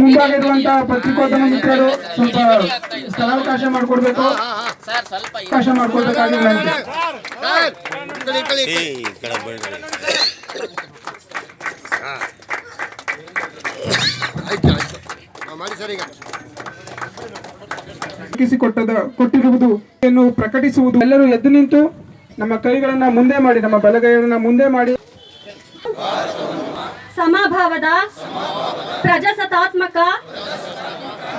ಮುಂದಾಗಿರುವಂತಹ ಪತ್ರಿಕೋದ್ಯಮ ಮಿತ್ರರು ಸ್ವಲ್ಪ ಸ್ಥಳಾವಕಾಶ ಮಾಡಿಕೊಡ್ಬೇಕು. ಅವಕಾಶ ಮಾಡಿಕೊಡ್ಬೇಕಾಗಿಲ್ಲ ಕೊಟ್ಟದ ಕೊಟ್ಟಿರುವುದು ಪ್ರಕಟಿಸುವುದು ಎಲ್ಲರೂ ಎದ್ದು ನಿಂತು ನಮ್ಮ ಕೈಗಳನ್ನ ಮುಂದೆ ಮಾಡಿ, ನಮ್ಮ ಬಲಗೈಗಳನ್ನ ಮುಂದೆ ಮಾಡಿ. ಸಮಭಾವದ ಪ್ರಜಾಸತ್ತಾತ್ಮಕ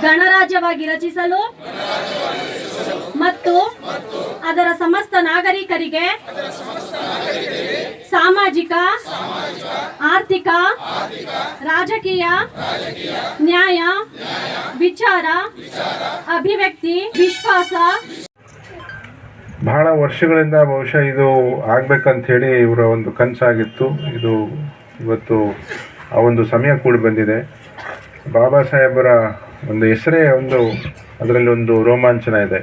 ಗಣರಾಜ್ಯವಾಗಿ ರಚಿಸಲು ಮತ್ತು ಅದರ ಸಮಸ್ತ ನಾಗರಿಕರಿಗೆ ಸಾಮಾಜಿಕ, ಆರ್ಥಿಕ, ರಾಜಕೀಯ, ನ್ಯಾಯ, ವಿಚಾರ, ಅಭಿವ್ಯಕ್ತಿ, ವಿಶ್ವಾಸ. ಬಹಳ ವರ್ಷಗಳಿಂದ ಬಹುಶಃ ಇದು ಆಗ್ಬೇಕಂತ ಹೇಳಿ ಇವರ ಒಂದು ಕನಸಾಗಿತ್ತು. ಇದು ಇವತ್ತು ಆ ಒಂದು ಸಮಯ ಕೂಡ ಬಂದಿದೆ. ಬಾಬಾ ಸಾಹೇಬರ ಒಂದು ಹೆಸರೇ, ಒಂದು ಅದರಲ್ಲಿ ಒಂದು ರೋಮಾಂಚನ ಇದೆ.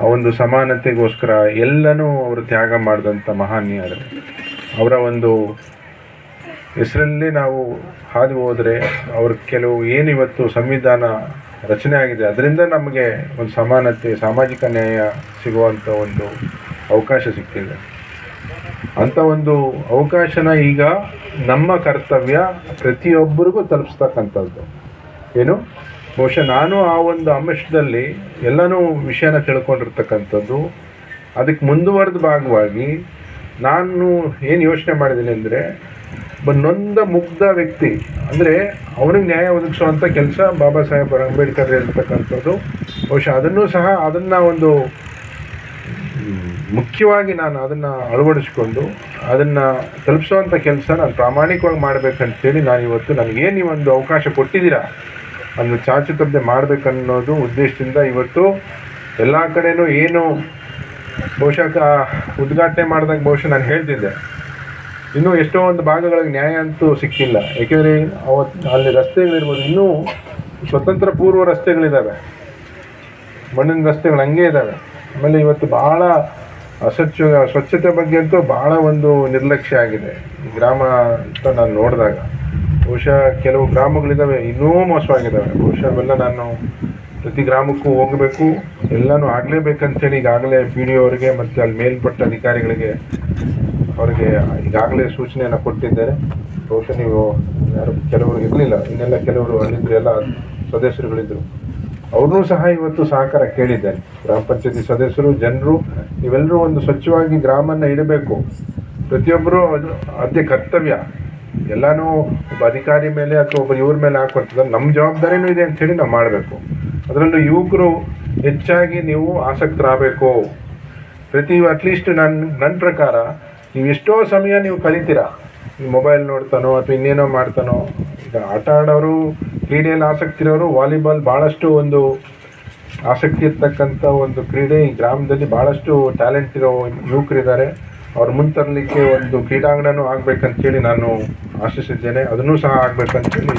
ಆ ಒಂದು ಸಮಾನತೆಗೋಸ್ಕರ ಎಲ್ಲನೂ ಅವರು ತ್ಯಾಗ ಮಾಡಿದಂಥ ಮಹಾನೀಯರು. ಅವರ ಒಂದು ಹೆಸರಲ್ಲಿ ನಾವು ಹಾದು ಹೋದರೆ ಅವ್ರ ಕೆಲವು ಏನು ಇವತ್ತು ಸಂವಿಧಾನ ರಚನೆ ಆಗಿದೆ, ಅದರಿಂದ ನಮಗೆ ಒಂದು ಸಮಾನತೆ, ಸಾಮಾಜಿಕ ನ್ಯಾಯ ಸಿಗುವಂಥ ಒಂದು ಅವಕಾಶ ಸಿಕ್ಕಿದೆ ಅಂಥ ಒಂದು ಅವಕಾಶನ ಈಗ ನಮ್ಮ ಕರ್ತವ್ಯ ಪ್ರತಿಯೊಬ್ಬರಿಗೂ ತಲುಪಿಸ್ತಕ್ಕಂಥದ್ದು. ಏನು? ಬಹುಶಃ ನಾನು ಆ ಒಂದು ಅಂಶದಲ್ಲಿ ಎಲ್ಲನೂ ವಿಷಯನ ತಿಳ್ಕೊಂಡಿರ್ತಕ್ಕಂಥದ್ದು. ಅದಕ್ಕೆ ಮುಂದುವರೆದ ಭಾಗವಾಗಿ ನಾನು ಏನು ಯೋಚನೆ ಮಾಡಿದ್ದೀನಿ ಅಂದರೆ ನೊಂದ ಮುಗ್ಧ ವ್ಯಕ್ತಿ, ಅಂದರೆ ಅವನಿಗೆ ನ್ಯಾಯ ಒದಗಿಸುವಂಥ ಕೆಲಸ ಬಾಬಾ ಸಾಹೇಬ್ ಅಂಬೇಡ್ಕರ್ ಇರ್ತಕ್ಕಂಥದ್ದು. ಬಹುಶಃ ಅದನ್ನು ಸಹ ಅದನ್ನು ಒಂದು ಮುಖ್ಯವಾಗಿ ನಾನು ಅದನ್ನು ಅಳವಡಿಸ್ಕೊಂಡು ಅದನ್ನು ತಲುಪಿಸುವಂಥ ಕೆಲಸ ನಾನು ಪ್ರಾಮಾಣಿಕವಾಗಿ ಮಾಡಬೇಕಂತೇಳಿ ನಾನು ಇವತ್ತು ನನಗೇನು ಈ ಒಂದು ಅವಕಾಶ ಕೊಟ್ಟಿದ್ದೀರಾ? ಚಾಚು ತಬ್ಲೆ ಮಾಡಬೇಕನ್ನೋದು ಉದ್ದೇಶದಿಂದ ಇವತ್ತು ಎಲ್ಲ ಕಡೆನೂ ಏನು ಬಹುಶಃ ಉದ್ಘಾಟನೆ ಮಾಡಿದಾಗ ಬಹುಶಃ ನಾನು ಹೇಳ್ತಿದ್ದೆ. ಇನ್ನೂ ಎಷ್ಟೋ ಒಂದು ಭಾಗಗಳಿಗೆ ನ್ಯಾಯ ಅಂತೂ ಸಿಕ್ಕಿಲ್ಲ. ಏಕೆಂದರೆ ಅವತ್ತು ಅಲ್ಲಿ ರಸ್ತೆಗಳಿರ್ಬೋದು, ಇನ್ನೂ ಸ್ವತಂತ್ರ ಪೂರ್ವ ರಸ್ತೆಗಳಿದ್ದಾವೆ ಮಣ್ಣಿನ ರಸ್ತೆಗಳು ಹಂಗೆ ಇದ್ದಾವೆ ಆಮೇಲೆ ಇವತ್ತು ಭಾಳ ಅಸ್ವಚ್ಛ ಸ್ವಚ್ಛತೆ ಬಗ್ಗೆ ಅಂತೂ ಭಾಳ ಒಂದು ನಿರ್ಲಕ್ಷ್ಯ ಆಗಿದೆ. ಗ್ರಾಮ ಅಂತ ನಾನು ನೋಡಿದಾಗ. ಬಹುಶಃ ಕೆಲವು ಗ್ರಾಮಗಳಿದ್ದಾವೆ ಇನ್ನೂ ಮೋಸವಾಗಿದ್ದಾವೆ ಬಹುಶಃ ಅವೆಲ್ಲ ನಾನು ಪ್ರತಿ ಗ್ರಾಮಕ್ಕೂ ಹೋಗಬೇಕು, ಎಲ್ಲನೂ ಆಗಲೇಬೇಕಂತೇಳಿ ಈಗಾಗಲೇ ಪಿ ಡಿ ಅವರಿಗೆ ಮತ್ತು ಅಲ್ಲಿ ಮೇಲ್ಪಟ್ಟ ಅಧಿಕಾರಿಗಳಿಗೆ ಅವರಿಗೆ ಈಗಾಗಲೇ ಸೂಚನೆಯನ್ನು ಕೊಟ್ಟಿದ್ದಾರೆ. ಬಹುಶಃ ನೀವು ಯಾರು, ಕೆಲವರು ಇರಲಿಲ್ಲ. ಇನ್ನೆಲ್ಲ ಕೆಲವರು ಅಲ್ಲಿದ್ದರೆ ಎಲ್ಲ ಸದಸ್ಯರುಗಳಿದ್ದರು ಅವ್ರನ್ನೂ ಸಹ ಇವತ್ತು ಸಹಕಾರ ಕೇಳಿದ್ದೇನೆ. ಗ್ರಾಮ ಪಂಚಾಯತಿ ಸದಸ್ಯರು, ಜನರು, ನೀವೆಲ್ಲರೂ ಒಂದು ಸ್ವಚ್ಛವಾಗಿ ಗ್ರಾಮನ ಇಡಬೇಕು. ಪ್ರತಿಯೊಬ್ಬರು ಅದು ಅದೇ ಕರ್ತವ್ಯ. ಎಲ್ಲನೂ ಒಬ್ಬ ಅಧಿಕಾರಿ ಮೇಲೆ ಅಥವಾ ಒಬ್ಬ ಇವ್ರ ಮೇಲೆ ಹಾಕೊಡ್ತದೆ ನಮ್ಮ ಜವಾಬ್ದಾರಿನೂ ಇದೆ ಅಂಥೇಳಿ ನಾವು ಮಾಡಬೇಕು. ಅದರಲ್ಲೂ ಯುವಕರು ಹೆಚ್ಚಾಗಿ ನೀವು ಆಸಕ್ತರಾಗಬೇಕು. ಪ್ರತಿ ಅಟ್ಲೀಸ್ಟ್ ನನ್ನ ನನ್ನ ಪ್ರಕಾರ ನೀವು ಎಷ್ಟೋ ಸಮಯ ನೀವು ಕಲಿತೀರ. ಮೊಬೈಲ್ ನೋಡ್ತಾನೋ ಅಥವಾ ಇನ್ನೇನೋ ಮಾಡ್ತಾನೋ. ಈಗ ಆಟ ಆಡೋರು ಕ್ರೀಡೆಯಲ್ಲಿ ಆಸಕ್ತಿ ಇರೋರು ವಾಲಿಬಾಲ್ ಭಾಳಷ್ಟು ಒಂದು ಆಸಕ್ತಿ ಇರ್ತಕ್ಕಂಥ ಒಂದು ಕ್ರೀಡೆ ಈ ಗ್ರಾಮದಲ್ಲಿ ಭಾಳಷ್ಟು ಟ್ಯಾಲೆಂಟ್ ಇರೋ ಯುವಕರಿದ್ದಾರೆ. ಅವ್ರು ಮುಂತರಲಿಕ್ಕೆ ಒಂದು ಕ್ರೀಡಾಂಗಣನೂ ಆಗಬೇಕಂತೇಳಿ ನಾನು ಆಶಿಸಿದ್ದೇನೆ. ಅದನ್ನೂ ಸಹ ಆಗಬೇಕಂತೇಳಿ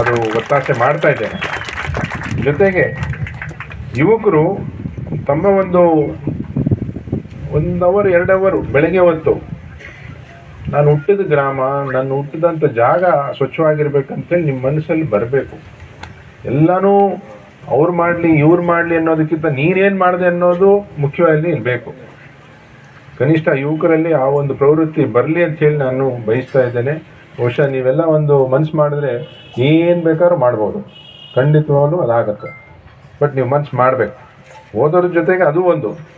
ಅದು ಒತ್ತಾಸೆ ಮಾಡ್ತಾ ಇದ್ದೇನೆ. ಜೊತೆಗೆ ಯುವಕರು ತಮ್ಮ ಒಂದು ಒಂದು ಅವರ್ ಎರಡು ಅವರು ಬೆಳಗ್ಗೆ ಹೊತ್ತು ನಾನು ಹುಟ್ಟಿದ ಗ್ರಾಮ, ನಾನು ಹುಟ್ಟಿದಂಥ ಜಾಗ ಸ್ವಚ್ಛವಾಗಿರ್ಬೇಕಂತೇಳಿ ನಿಮ್ಮ ಮನಸ್ಸಲ್ಲಿ ಬರಬೇಕು. ಎಲ್ಲನೂ ಅವ್ರು ಮಾಡಲಿ, ಇವ್ರು ಮಾಡಲಿ ಅನ್ನೋದಕ್ಕಿಂತ ನೀನೇನು ಮಾಡಿದೆ ಅನ್ನೋದು ಮುಖ್ಯವಾಗಿ ಇರಬೇಕು. ಕನಿಷ್ಠ ಯುವಕರಲ್ಲಿ ಆ ಒಂದು ಪ್ರವೃತ್ತಿ ಬರಲಿ ಅಂತ ಹೇಳಿ ನಾನು ಬಯಸ್ತಾ ಇದ್ದೇನೆ. ಬಹುಶಃ ನೀವೆಲ್ಲ ಒಂದು ಮನ್ಸು ಮಾಡಿದ್ರೆ ಏನು ಬೇಕಾದ್ರೂ ಮಾಡ್ಬೋದು. ಖಂಡಿತವಾಗ್ಲೂ ಅದಾಗತ್ತೆ. ಬಟ್ ನೀವು ಮನ್ಸು ಮಾಡಬೇಕು. ಓದೋದ್ರ ಜೊತೆಗೆ ಅದು ಒಂದು.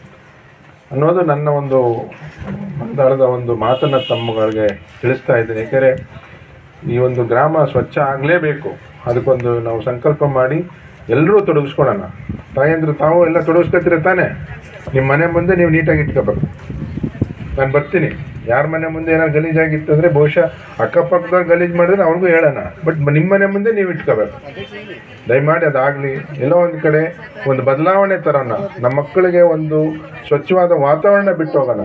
ಅನ್ನೋದು ನನ್ನ ಒಂದು ಮಂದಾಳದ ಒಂದು ಮಾತನ್ನು ತಮ್ಮಗಳಿಗೆ ತಿಳಿಸ್ತಾ ಇದ್ದೀನಿ. ಏಕೆಂದರೆ ಈ ಒಂದು ಗ್ರಾಮ ಸ್ವಚ್ಛ ಆಗಲೇಬೇಕು. ಅದಕ್ಕೊಂದು ನಾವು ಸಂಕಲ್ಪ ಮಾಡಿ ಎಲ್ಲರೂ ತೊಡಗಿಸ್ಕೊಳ್ಳೋಣ. ತಾಯಂದ್ರೆ ತಾವು ಎಲ್ಲ ತೊಡಗಿಸ್ಕೊತೀರ ತಾನೇ? ನಿಮ್ಮ ಮನೆ ಮುಂದೆ ನೀವು ನೀಟಾಗಿ ಇಟ್ಕೋಬೇಕು. ನಾನು ಬರ್ತೀನಿ. ಯಾರ ಮನೆ ಮುಂದೆ ಏನಾದ್ರು ಗಲೀಜಾಗಿತ್ತು ಅಂದರೆ ಬಹುಶಃ ಅಕ್ಕಪಕ್ಕದವ್ರು ಗಲೀಜು ಮಾಡಿದ್ರೆ ಅವ್ರಿಗೂ ಹೇಳೋಣ. ಬಟ್ ನಿಮ್ಮ ಮನೆ ಮುಂದೆ ನೀವು ಇಟ್ಕೋಬೇಕು. ದಯಮಾಡಿ ಅದಾಗಲಿ. ಎಲ್ಲೋ ಒಂದು ಕಡೆ ಒಂದು ಬದಲಾವಣೆ ತರೋಣ. ನಮ್ಮ ಮಕ್ಕಳಿಗೆ ಒಂದು ಸ್ವಚ್ಛವಾದ ವಾತಾವರಣ ಬಿಟ್ಟು ಹೋಗೋಣ.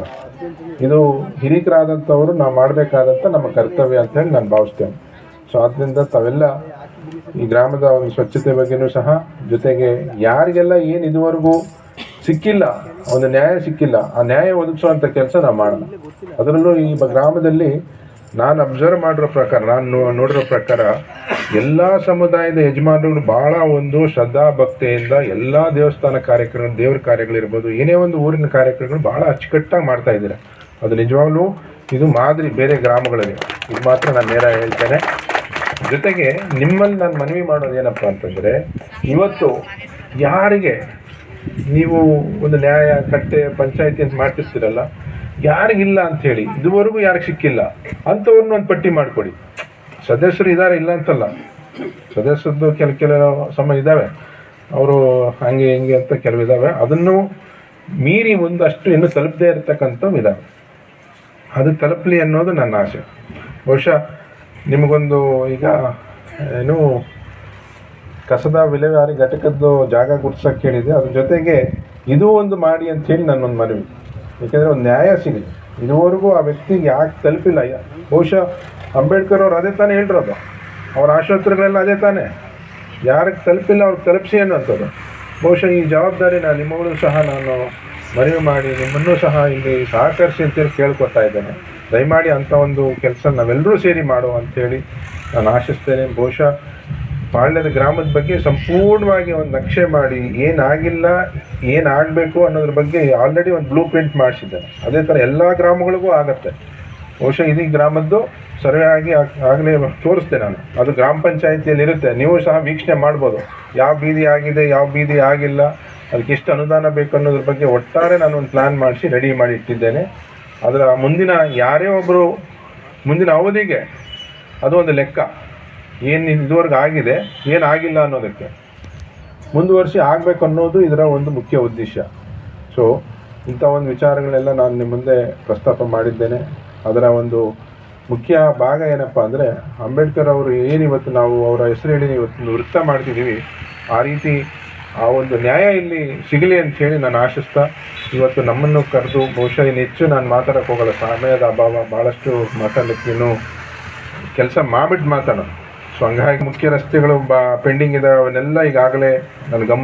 ಇದು ಹಿರಿಕರಾದಂಥವರು ನಾವು ಮಾಡಬೇಕಾದಂಥ ನಮ್ಮ ಕರ್ತವ್ಯ ಅಂತ ಹೇಳಿ ನಾನು ಭಾವಿಸ್ತೇನೆ. ಸೊ ಆದ್ದರಿಂದ ತಾವೆಲ್ಲ ಈ ಗ್ರಾಮದ ಒಂದು ಸ್ವಚ್ಛತೆ ಬಗ್ಗೆನೂ ಸಹ ಜೊತೆಗೆ ಯಾರಿಗೆಲ್ಲ ಏನು ಇದುವರೆಗೂ ಸಿಕ್ಕಿಲ್ಲ. ಒಂದು ನ್ಯಾಯ ಸಿಕ್ಕಿಲ್ಲ. ಆ ನ್ಯಾಯ ಒದಗಿಸುವಂಥ ಕೆಲಸ ನಾವು ಮಾಡೋಣ ಅದರಲ್ಲೂ ಈ ಗ್ರಾಮದಲ್ಲಿ ನಾನು ಅಬ್ಸರ್ವ್ ಮಾಡಿರೋ ಪ್ರಕಾರ, ನಾನು ನೋಡಿರೋ ಪ್ರಕಾರ ಎಲ್ಲ ಸಮುದಾಯದ ಯಜಮಾನರುಗಳು ಭಾಳ ಒಂದು ಶ್ರದ್ಧಾ ಭಕ್ತಿಯಿಂದ ಎಲ್ಲ ದೇವಸ್ಥಾನ ಕಾರ್ಯಕ್ರಮ, ದೇವ್ರ ಕಾರ್ಯಗಳಿರ್ಬೋದು, ಏನೇ ಒಂದು ಊರಿನ ಕಾರ್ಯಕ್ರಮಗಳು ಭಾಳ ಅಚ್ಚುಕಟ್ಟಾಗಿ ಮಾಡ್ತಾ ಇದ್ದಾರೆ. ಅದು ನಿಜವಾಗ್ಲೂ ಇದು ಮಾದರಿ ಬೇರೆ ಗ್ರಾಮಗಳಲ್ಲಿ. ಇದು ಮಾತ್ರ ನಾನು ನೇರ ಹೇಳ್ತೇನೆ. ಜೊತೆಗೆ ನಿಮ್ಮಲ್ಲಿ ನಾನು ಮನವಿ ಮಾಡೋದು ಏನಪ್ಪ ಅಂತಂದರೆ, ಇವತ್ತು ಯಾರಿಗೆ ನೀವು ಒಂದು ನ್ಯಾಯ, ಕಟ್ಟೆ, ಪಂಚಾಯತಿ ಅಂತ ಮಾಡ್ತಿರ್ತೀರಲ್ಲ, ಯಾರಿಗಿಲ್ಲ ಹೇಳಿ, ಇದುವರೆಗೂ ಯಾರಿಗೆ ಸಿಕ್ಕಿಲ್ಲ, ಅಂಥವ್ರನ್ನ ಒಂದು ಪಟ್ಟಿ ಮಾಡಿಕೊಡಿ. ಸದಸ್ಯರು ಇದ್ದಾರೆ ಇಲ್ಲ ಅಂತಲ್ಲ. ಸದಸ್ಯರದ್ದು ಕೆಲ ಕೆಲ ಸಮ ಇದ್ದಾವೆ ಅವರು ಹಂಗೆ, ಹಿಂಗೆ ಅಂತ ಕೆಲವು ಇದ್ದಾವೆ ಅದನ್ನು ಮೀರಿ ಒಂದಷ್ಟು ಇನ್ನೂ ತಲುಪದೇ ಇರತಕ್ಕಂಥವು ಇದ್ದಾವೆ ಅದು ತಲುಪಲಿ ಅನ್ನೋದು ನನ್ನ ಆಸೆ. ಬಹುಶಃ ನಿಮಗೊಂದು ಈಗ ಏನು ಕಸದ ವಿಲೇವಾರಿ ಘಟಕದ್ದು ಜಾಗ ಗುರುತಿಸೋಕೆ ಕೇಳಿದೆ ಅದ್ರ ಜೊತೆಗೆ ಇದು ಒಂದು ಮಾಡಿ ಅಂತ ಹೇಳಿ ನನ್ನೊಂದು ಮನವಿ. ಯಾಕೆಂದರೆ ಒಂದು ನ್ಯಾಯ ಸಿಗಲಿ. ಇದುವರೆಗೂ ಆ ವ್ಯಕ್ತಿಗೆ ಯಾಕೆ ತಲುಪಿಲ್ಲ? ಬಹುಶಃ ಅಂಬೇಡ್ಕರ್ ಅವ್ರು ಅದೇ ತಾನೇ ಹೇಳಿರೋದು. ಅವ್ರ ಆಶೋತ್ತರಗಳೆಲ್ಲ ಅದೇ ತಾನೇ. ಯಾರಿಗೆ ತಲುಪಿಲ್ಲ ಅವ್ರಿಗೆ ತಲುಪಿಸಿ ಅನ್ನೋಂಥದ್ದು ಬಹುಶಃ ಈ ಜವಾಬ್ದಾರಿ ನಾನು ನಿಮ್ಮಗಳು ಸಹ ನಾನು ಮನವಿ ಮಾಡಿ, ನಿಮ್ಮನ್ನು ಸಹ ಇಲ್ಲಿ ಸಹಕರಿಸಿ ಅಂತೇಳಿ ಕೇಳ್ಕೊತಾ ಇದ್ದೇನೆ. ದಯಮಾಡಿ ಅಂಥ ಒಂದು ಕೆಲಸ ನಾವೆಲ್ಲರೂ ಸೇರಿ ಮಾಡುವ ಅಂತೇಳಿ ನಾನು ಆಶಿಸ್ತೇನೆ. ಬಹುಶಃ ಪಾಳ್ಯದ ಗ್ರಾಮದ ಬಗ್ಗೆ ಸಂಪೂರ್ಣವಾಗಿ ಒಂದು ನಕ್ಷೆ ಮಾಡಿ ಏನಾಗಿಲ್ಲ, ಏನಾಗಬೇಕು ಅನ್ನೋದ್ರ ಬಗ್ಗೆ ಆಲ್ರೆಡಿ ಒಂದು ಬ್ಲೂ ಪ್ರಿಂಟ್ ಮಾಡಿಸಿದ್ದಾರೆ ಅದೇ ಥರ ಎಲ್ಲ ಗ್ರಾಮಗಳಿಗೂ ಆಗತ್ತೆ. ಬಹುಶಃ ಇದೀಗ ಗ್ರಾಮದ್ದು ಸರ್ವೆ ಆಗಿ ಆಗಲೇ ತೋರಿಸ್ತೆ ನಾನು. ಅದು ಗ್ರಾಮ ಪಂಚಾಯಿತಿಯಲ್ಲಿ ಇರುತ್ತೆ. ನೀವು ಸಹ ವೀಕ್ಷಣೆ ಮಾಡ್ಬೋದು. ಯಾವ ಬೀದಿ ಆಗಿದೆ, ಯಾವ ಬೀದಿ ಆಗಿಲ್ಲ, ಅದಕ್ಕೆ ಎಷ್ಟು ಅನುದಾನ ಬೇಕು ಅನ್ನೋದ್ರ ಬಗ್ಗೆ ಒಟ್ಟಾರೆ ನಾನು ಒಂದು ಪ್ಲ್ಯಾನ್ ಮಾಡಿಸಿ ರೆಡಿ ಮಾಡಿ ಇಟ್ಟಿದ್ದೇನೆ. ಅದರ ಮುಂದಿನ ಯಾರೇ ಒಬ್ಬರು ಮುಂದಿನ ಅವಧಿಗೆ ಅದು ಒಂದು ಲೆಕ್ಕ. ಏನು ಇದುವರೆಗೆ ಆಗಿದೆ ಏನಾಗಿಲ್ಲ ಅನ್ನೋದಕ್ಕೆ. ಮುಂದುವರಿಸಿ ಆಗಬೇಕು ಅನ್ನೋದು ಇದರ ಒಂದು ಮುಖ್ಯ ಉದ್ದೇಶ. ಸೊ ಇಂಥ ಒಂದು ವಿಚಾರಗಳೆಲ್ಲ ನಾನು ನಿಮ್ಮ ಮುಂದೆ ಪ್ರಸ್ತಾಪ ಮಾಡಿದ್ದೇನೆ. ಅದರ ಒಂದು ಮುಖ್ಯ ಭಾಗ ಏನಪ್ಪ ಅಂದರೆ, ಅಂಬೇಡ್ಕರ್ ಅವರು ಏನಿವತ್ತು ನಾವು ಅವರ ಹೆಸರು ಹೇಳಿ ಇವತ್ತು ವೃತ್ತ ಮಾಡ್ತಿದ್ದೀವಿ. ಆ ರೀತಿ ಆ ಒಂದು ನ್ಯಾಯ ಇಲ್ಲಿ ಸಿಗಲಿ ಅಂತ ಹೇಳಿ ನಾನು ಆಶಿಸ್ತಾ, ಇವತ್ತು ನಮ್ಮನ್ನು ಕರೆದು ಬಹುಶಃ ಇನ್ನು ಹೆಚ್ಚು ನಾನು ಮಾತಾಡೋಕ್ಕೆ ಹೋಗಲ್ಲ. ಸಮಯದ ಅಭಾವ ಭಾಳಷ್ಟು ಮಾತಾಡಲಿಕ್ಕೆ ಕೆಲಸ ಮಾಡಿಬಿಟ್ಟು ಮಾತಾಡೋಣ. ಸೊ ಹಂಗಾಗಿ ಮುಖ್ಯ ರಸ್ತೆಗಳು ಬಾ ಪೆಂಡಿಂಗ್ ಇದ್ದಾವೆ ಅವನ್ನೆಲ್ಲ ಈಗಾಗಲೇ ನನ್ನ ಗಮನ